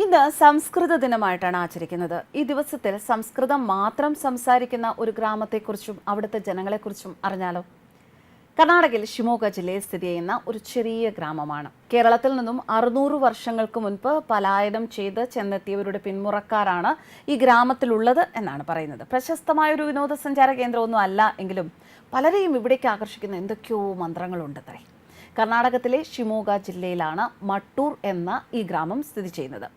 ഇന്ന് സംസ്കൃത ദിനമായിട്ടാണ് ആചരിക്കുന്നത്. ഈ ദിവസത്തിൽ സംസ്കൃതം മാത്രം സംസാരിക്കുന്ന ഒരു ഗ്രാമത്തെക്കുറിച്ചും അവിടുത്തെ ജനങ്ങളെക്കുറിച്ചും അറിഞ്ഞാലോ? കർണാടകയിൽ ഷിമോഗ ജില്ലയിൽ സ്ഥിതി ചെയ്യുന്ന ഒരു ചെറിയ ഗ്രാമമാണ്. കേരളത്തിൽ നിന്നും അറുന്നൂറ് വർഷങ്ങൾക്ക് മുൻപ് പലായനം ചെയ്ത് ചെന്നെത്തിയവരുടെ പിന്മുറക്കാരാണ് ഈ ഗ്രാമത്തിലുള്ളത് എന്നാണ് പറയുന്നത്. പ്രശസ്തമായ ഒരു വിനോദസഞ്ചാര കേന്ദ്രമൊന്നും അല്ല എങ്കിലും പലരെയും ഇവിടേക്ക് ആകർഷിക്കുന്ന എന്തൊക്കെയോ മന്ത്രങ്ങളുണ്ടത്രേ. കർണാടകത്തിലെ ഷിമോഗ ജില്ലയിലാണ് മട്ടൂർ എന്ന ഈ ഗ്രാമം സ്ഥിതി ചെയ്യുന്നത്.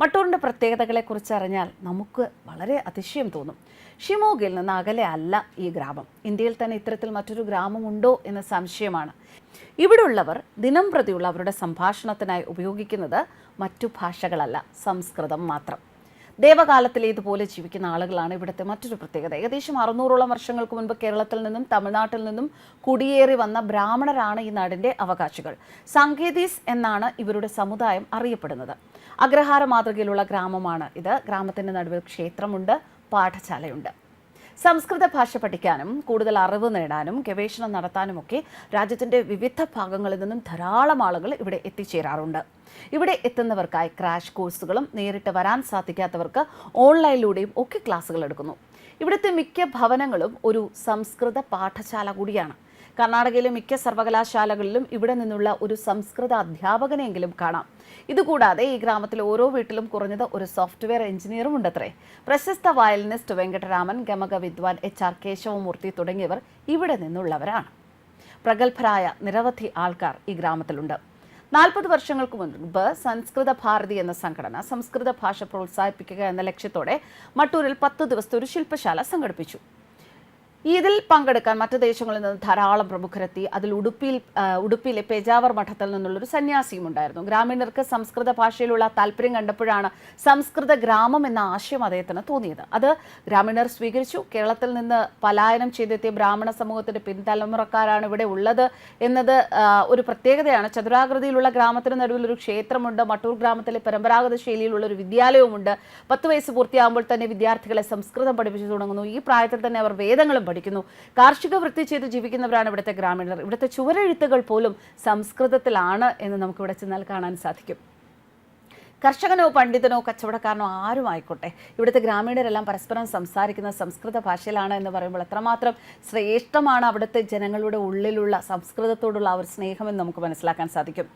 മട്ടൂറിന്റെ പ്രത്യേകതകളെക്കുറിച്ച് അറിഞ്ഞാൽ നമുക്ക് വളരെ അതിശയം തോന്നും. ഷിമോഗയിൽ നിന്ന് അകലെ അല്ല ഈ ഗ്രാമം. ഇന്ത്യയിൽ തന്നെ ഇത്തരത്തിൽ മറ്റൊരു ഗ്രാമമുണ്ടോ എന്ന സംശയമാണ്. ഇവിടുള്ളവർ ദിനം പ്രതിയുള്ള അവരുടെ സംഭാഷണത്തിനായി ഉപയോഗിക്കുന്നത് മറ്റു ഭാഷകളല്ല സംസ്കൃതം മാത്രം. ദേവകാലത്തിലെ ഇതുപോലെ ജീവിക്കുന്ന ആളുകളാണ് ഇവിടുത്തെ മറ്റൊരു പ്രത്യേകത. ഏകദേശം അറുന്നൂറോളം വർഷങ്ങൾക്ക് മുൻപ് കേരളത്തിൽ നിന്നും തമിഴ്നാട്ടിൽ നിന്നും കുടിയേറി വന്ന ബ്രാഹ്മണരാണ് ഈ നാടിന്റെ അവകാശികൾ. സംഗീതീസ് എന്നാണ് ഇവരുടെ സമുദായം അറിയപ്പെടുന്നത്. അഗ്രഹാര മാതൃകയിലുള്ള ഗ്രാമമാണ് ഇത്. ഗ്രാമത്തിന്റെ നടുവിൽ ക്ഷേത്രമുണ്ട് പാഠശാലയുണ്ട്. സംസ്കൃത ഭാഷ പഠിക്കാനും കൂടുതൽ അറിവ് നേടാനും ഗവേഷണം നടത്താനുമൊക്കെ രാജ്യത്തിന്റെ വിവിധ ഭാഗങ്ങളിൽ നിന്നും ധാരാളം ആളുകൾ ഇവിടെ എത്തിച്ചേരാറുണ്ട്. ഇവിടെ എത്തുന്നവർക്കായി ക്രാഷ് കോഴ്സുകളും നേരിട്ട് വരാൻ സാധിക്കാത്തവർക്ക് ഓൺലൈനിലൂടെയും ഒക്കെ ക്ലാസ്സുകൾ എടുക്കുന്നു. ഇവിടുത്തെ മിക്ക ഭവനങ്ങളും ഒരു സംസ്കൃത പാഠശാല കൂടിയാണ്. കർണാടകയിലെ മിക്ക സർവകലാശാലകളിലും ഇവിടെ നിന്നുള്ള ഒരു സംസ്കൃത അധ്യാപകനെങ്കിലും കാണാം. ഇതുകൂടാതെ ഈ ഗ്രാമത്തിൽ ഓരോ വീട്ടിലും കുറഞ്ഞത് ഒരു സോഫ്റ്റ്വെയർ എഞ്ചിനീയറും ഉണ്ടത്രേ. പ്രശസ്ത വയലിനിസ്റ്റ് വെങ്കടരാമൻ ഗമക വിദ്വാൻ എച്ച് ആർ കേശവമൂർത്തി തുടങ്ങിയവർ ഇവിടെ നിന്നുള്ളവരാണ്. പ്രഗത്ഭരായ നിരവധി ആൾക്കാർ ഈ ഗ്രാമത്തിലുണ്ട്. നാൽപ്പത് വർഷങ്ങൾക്ക് മുൻപ് സംസ്കൃത ഭാരതി എന്ന സംഘടന സംസ്കൃത ഭാഷ പ്രോത്സാഹിപ്പിക്കുക എന്ന ലക്ഷ്യത്തോടെ മട്ടൂരിൽ പത്ത് ദിവസത്തെ ഒരു ശില്പശാല സംഘടിപ്പിച്ചു. ഇതിൽ പങ്കെടുക്കാൻ മറ്റു ദേശങ്ങളിൽ നിന്ന് ധാരാളം പ്രമുഖരെത്തി. അതിൽ ഉടുപ്പിയിൽ ഉടുപ്പിയിലെ പേജാവർ മഠത്തിൽ നിന്നുള്ളൊരു സന്യാസിയും ഉണ്ടായിരുന്നു. ഗ്രാമീണർക്ക് സംസ്കൃത ഭാഷയിലുള്ള താല്പര്യം കണ്ടപ്പോഴാണ് സംസ്കൃത ഗ്രാമം എന്ന ആശയം അദ്ദേഹത്തിന് തോന്നിയത്. അത് ഗ്രാമീണർ സ്വീകരിച്ചു. കേരളത്തിൽ നിന്ന് പലായനം ചെയ്തെത്തിയ ബ്രാഹ്മണ സമൂഹത്തിന്റെ പിൻതലമുറക്കാരാണ് ഇവിടെ ഉള്ളത് എന്നത് ഒരു പ്രത്യേകതയാണ്. ചതുരാകൃതിയിലുള്ള ഗ്രാമത്തിന് നടുവിൽ ഒരു ക്ഷേത്രമുണ്ട് മട്ടൂർ ഗ്രാമത്തിലെ പരമ്പരാഗത ശൈലിയിലുള്ള ഒരു വിദ്യാലയവുമുണ്ട്. പത്ത് വയസ്സ് പൂർത്തിയാകുമ്പോൾ തന്നെ വിദ്യാർത്ഥികളെ സംസ്കൃതം പഠിപ്പിച്ചു തുടങ്ങുന്നു. ഈ പ്രായത്തിൽ തന്നെ അവർ വേദങ്ങളും പഠിക്കുന്നു കാർഷിക വൃത്തി ചെയ്ത് ജീവിക്കുന്നവരാണ് ഇവിടുത്തെ ഗ്രാമീണർ. ഇവിടുത്തെ ചുവരെഴുത്തുകൾ പോലും സംസ്കൃതത്തിലാണ് എന്ന് നമുക്ക് ഇവിടെ ചെന്നാൽ കാണാൻ സാധിക്കും. കർഷകനോ പണ്ഡിതനോ കച്ചവടക്കാരനോ ആരും ആയിക്കോട്ടെ. ഇവിടുത്തെ ഗ്രാമീണരെല്ലാം പരസ്പരം സംസാരിക്കുന്ന സംസ്കൃത ഭാഷയിലാണ് എന്ന് പറയുമ്പോൾ എത്രമാത്രം ശ്രേഷ്ഠമാണ് അവിടുത്തെ ജനങ്ങളുടെ ഉള്ളിലുള്ള സംസ്കൃതത്തോടുള്ള ആ ഒരു സ്നേഹമെന്ന് നമുക്ക് മനസ്സിലാക്കാൻ സാധിക്കും.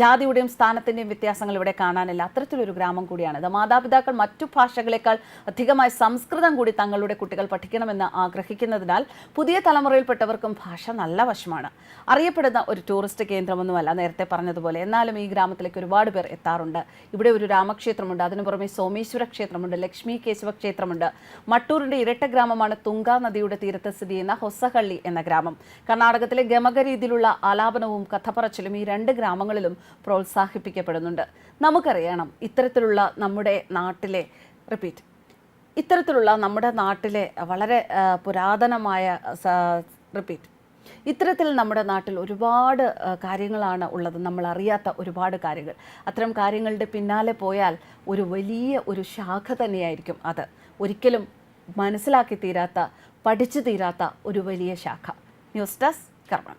ജാതിയുടെയും സ്ഥാനത്തിന്റെയും വ്യത്യാസങ്ങൾ ഇവിടെ കാണാനില്ല. അത്തരത്തിലൊരു ഗ്രാമം കൂടിയാണ്. ഇത് മാതാപിതാക്കൾ മറ്റു ഭാഷകളെക്കാൾ അധികമായി സംസ്കൃതം കൂടി തങ്ങളുടെ കുട്ടികൾ പഠിക്കണമെന്ന് ആഗ്രഹിക്കുന്നതിനാൽ പുതിയ തലമുറയിൽപ്പെട്ടവർക്കും ഭാഷ നല്ല വശമാണ്. അറിയപ്പെടുന്ന ഒരു ടൂറിസ്റ്റ് കേന്ദ്രമൊന്നുമല്ല നേരത്തെ പറഞ്ഞതുപോലെ. എന്നാലും ഈ ഗ്രാമത്തിലേക്ക് ഒരുപാട് പേർ എത്താറുണ്ട്. ഇവിടെ ഒരു രാമക്ഷേത്രമുണ്ട്. അതിനു പുറമെ സോമേശ്വര ക്ഷേത്രമുണ്ട് ലക്ഷ്മി കേശവ ക്ഷേത്രമുണ്ട്. മട്ടൂരിന്റെ ഇരട്ട ഗ്രാമമാണ് തുങ്ക നദിയുടെ തീരത്ത് സ്ഥിതി ചെയ്യുന്ന ഹൊസഹള്ളി എന്ന ഗ്രാമം. കർണാടകത്തിലെ ഗമക രീതിയിലുള്ള ആലാപനവും കഥപറച്ചിലും ഈ രണ്ട് ഗ്രാമങ്ങളിലും പ്രോത്സാഹിപ്പിക്കപ്പെടുന്നുണ്ട്. നമുക്കറിയണം ഇത്തരത്തിലുള്ള നമ്മുടെ നാട്ടിലെ റിപ്പീറ്റ് ഇത്തരത്തിലുള്ള നമ്മുടെ നാട്ടിലെ വളരെ പുരാതനമായ റിപ്പീറ്റ് ഇത്തരത്തിൽ നമ്മുടെ നാട്ടിൽ ഒരുപാട് കാര്യങ്ങളാണ് ഉള്ളത്. നമ്മൾ അറിയാത്ത ഒരുപാട് കാര്യങ്ങൾ. അത്തരം കാര്യങ്ങളുടെ പിന്നാലെ പോയാൽ ഒരു വലിയ ഒരു ശാഖ തന്നെയായിരിക്കും അത്. ഒരിക്കലും മനസ്സിലാക്കി തീരാത്ത പഠിച്ചു തീരാത്ത ഒരു വലിയ ശാഖ. ന്യൂസ് ഡെസ്ക് കർമ്മ